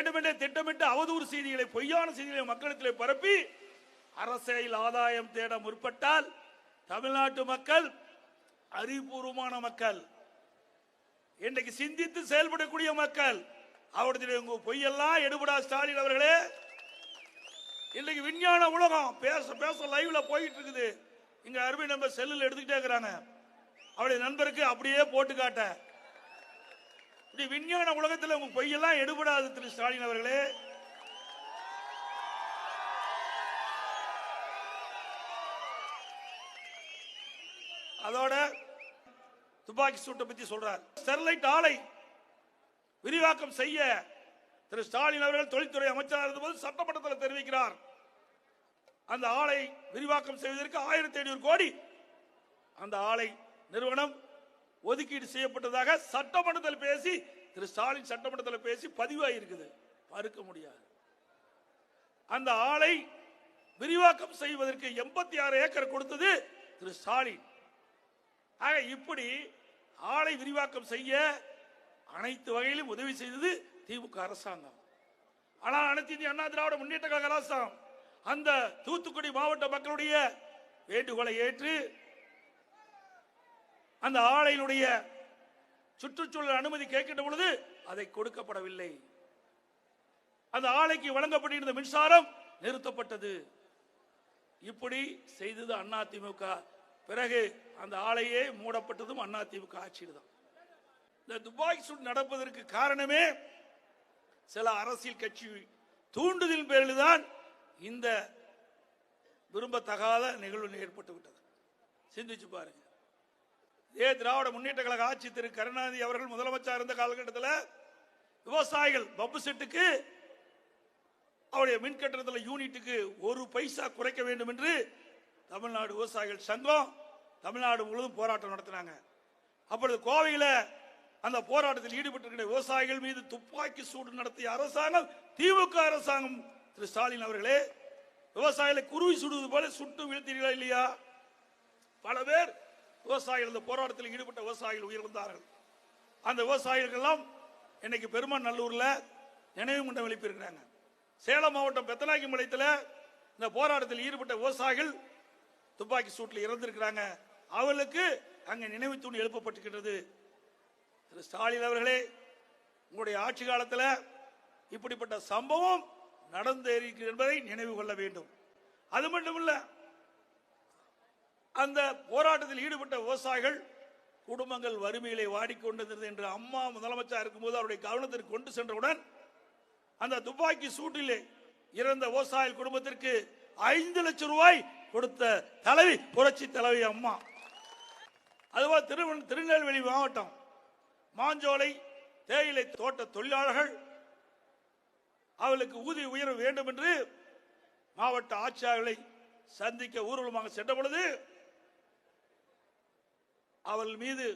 வேண்டுமென்றே திட்டமிட்டு அவதூறு செய்திகளை பொய்யான செய்திகளை மக்களிடத்தில் பரப்பி அரசியல் ஆதாயம் தேட முற்பட்டால் தமிழ்நாட்டு மக்கள் அறிவுபூர்வமான மக்கள் இன்றைக்கு சிந்தித்து செயல்படக்கூடிய மக்கள் அவருடைய உங்க பொய்யெல்லாம் எடுபடா ஸ்டாலின் அவர்களே. இன்னைக்கு விஞ்ஞான உலகம் பேச பேச லைவ்ல போயிட்டு இருக்குது இங்க அருமை நம்ம செல்லில் எடுத்துக்கிட்டே இருக்கிறாங்க. அவருடைய நண்பருக்கு அப்படியே போட்டு காட்ட. இப்படி விஞ்ஞான உலகத்தில் உங்க பொய்யெல்லாம் எடுபடாது திரு ஸ்டாலின் அவர்களே. அதோட துப்பாக்கி சூட்டை பத்தி சொல்றார். ஸ்டெர்லைட் ஆலை விரிவாக்கம் செய்ய திரு ஸ்டாலின் அவர்கள் தொழில்துறை அமைச்சராக இருந்தபோது சட்டமன்றத்தில் தெரிவிக்கிறார். அந்த ஆலை விரிவாக்கம் செய்வதற்கு ஆயிரத்தி ஐநூறு கோடி அந்த ஆலை நிறுவனம் ஒதுக்கீடு செய்யப்பட்டதாக சட்டமன்றத்தில் பேசி திரு ஸ்டாலின் சட்டமன்றத்தில் பேசி பதிவாகியிருக்குது மறுக்க முடியாது. அந்த ஆலை விரிவாக்கம் செய்வதற்கு எண்பத்தி ஆறு ஏக்கர் கொடுத்தது திரு ஸ்டாலின். ஆக இப்படி ஆலை விரிவாக்கம் செய்ய அனைத்து வகையிலும் உதவி செய்தது திமுக அரசாங்கம். ஆனால் அனைத்து இந்திய அண்ணா திராவிட முன்னேற்ற கழக அரசாங்கம் அந்த தூத்துக்குடி மாவட்ட மக்களுடைய வேண்டுகோளை ஏற்று அந்த ஆலையினுடைய சுற்றுச்சூழல் அனுமதி கேட்கின்ற பொழுது அதை கொடுக்கப்படவில்லை. அந்த ஆலைக்கு வழங்கப்பட்டிருந்த மின்சாரம் நிறுத்தப்பட்டது. இப்படி செய்தது அண்ணா பிறகு அந்த ஆலையே மூடப்பட்டதும் அண்ணா திமுக ஆட்சியில் தான். இந்த துபாய் சூடு நடப்பதற்கு காரணமே சில அரசியல் கட்சி தூண்டுதல் பேரில் தான் இந்த விரும்பத்தகாத நிகழ்வு ஏற்பட்டு விட்டது சிந்திச்சு பாருங்க. ஏ திராவிட முன்னேற்ற கழக ஆட்சி திரு கருணாநிதி அவர்கள் முதலமைச்சர் இருந்த காலகட்டத்தில் விவசாயிகள் பப்பு செட்டுக்கு அவருடைய மின் கட்டணத்தில் யூனிட்டுக்கு ஒரு பைசா குறைக்க வேண்டும் என்று தமிழ்நாடு விவசாயிகள் சங்கம் தமிழ்நாடு முழுவதும் போராட்டம் நடத்தினாங்க. அப்பொழுது கோவையில் அந்த போராட்டத்தில் ஈடுபட்டிருக்கிற விவசாயிகள் மீது துப்பாக்கி சூடு நடத்திய அரசாங்கம் திமுக அரசாங்கம் திரு ஸ்டாலின் அவர்களே விவசாயிகளை குருவி சுடுவது போல சுட்டு வீழ்த்தீர்களா இல்லையா? பல பேர் விவசாயிகள் இந்த போராட்டத்தில் ஈடுபட்ட விவசாயிகள் உயிரிழந்தார்கள் அந்த விவசாயிகள் இன்னைக்கு பெருமாள் நல்லூர்ல நினைவு மண்டம் எழுப்பியிருக்கிறாங்க. சேலம் மாவட்டம் பெத்தநாயக்கி மலையத்தில் இந்த போராட்டத்தில் ஈடுபட்ட விவசாயிகள் துப்பாக்கி சூட்டில் இறந்திருக்கிறாங்க. அவர்களுக்கு அங்கே நினைவு தூண் எழுப்பப்பட்டிருக்கிறது திரு ஸ்டாலின் அவர்களே உங்களுடைய ஆட்சி காலத்தில் இப்படிப்பட்ட சம்பவம் நடந்தேறிஇருக்கிறது என்பதை நினைவு கொள்ள வேண்டும். அது மட்டுமல்ல அந்த போராட்டத்தில் ஈடுபட்ட விவசாயிகள் குடும்பங்கள் வறுமையிலே வாடிக்கொண்டிருந்தது என்று அம்மா முதலமைச்சர் இருக்கும்போது அவருடைய கவனத்திற்கு கொண்டு சென்றவுடன் அந்த துப்பாக்கி சூட்டிலே இறந்த விவசாய குடும்பத்திற்கு ஐந்து லட்சம் ரூபாய் கொடுத்த தலைவி புரட்சி தலைவி அம்மா. அதுபோல் திருவன் திருநெல்வேலி மாவட்டம் மாஞ்சோலை தேயிலை தோட்ட தொழிலாளர்கள் அவளுக்கு ஊதிய உயர்வு வேண்டும் என்று மாவட்ட ஆட்சியாளர்களை சந்திக்க ஊர்வலமாக சென்ற பொழுது அவள் மீது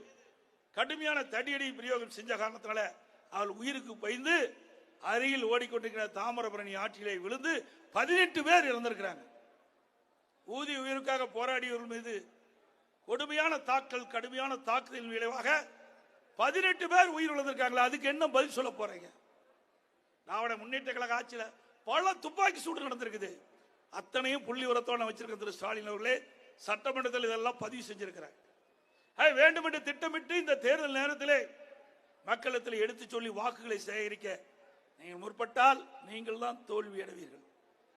கடுமையான தடியடி பிரயோகம் செஞ்ச காரணத்தினால அவள் உயிருக்கு பயந்து அருகில் ஓடிக்கொண்டிருக்கிற தாமிரபரணி ஆற்றிலே விழுந்து பதினெட்டு பேர் இறந்திருக்கிறாங்க. ஊதிய உயிருக்காக போராடியவர்கள் மீது கொடுமையான தாக்கல் கடுமையான தாக்குதலின் விளைவாக பதினெட்டு பேர் உயிர் இழந்திருக்காங்களா அதுக்கு என்ன பதில் சொல்ல போறீங்க? திராவிட முன்னேற்ற கழக ஆட்சியில் பல துப்பாக்கி சூடு நடந்திருக்குது. அத்தனையும் புள்ளி உரத்தோட வச்சிருக்க திரு ஸ்டாலின் அவர்களே சட்டமன்றத்தில் இதெல்லாம் பதிவு செஞ்சிருக்கிறார். அது வேண்டும் என்று திட்டமிட்டு இந்த தேர்தல் நேரத்திலே மக்களிடத்தில் எடுத்து சொல்லி வாக்குகளை சேகரிக்க நீங்கள் முற்பட்டால் நீங்கள் தான் தோல்வி அடைவீர்கள்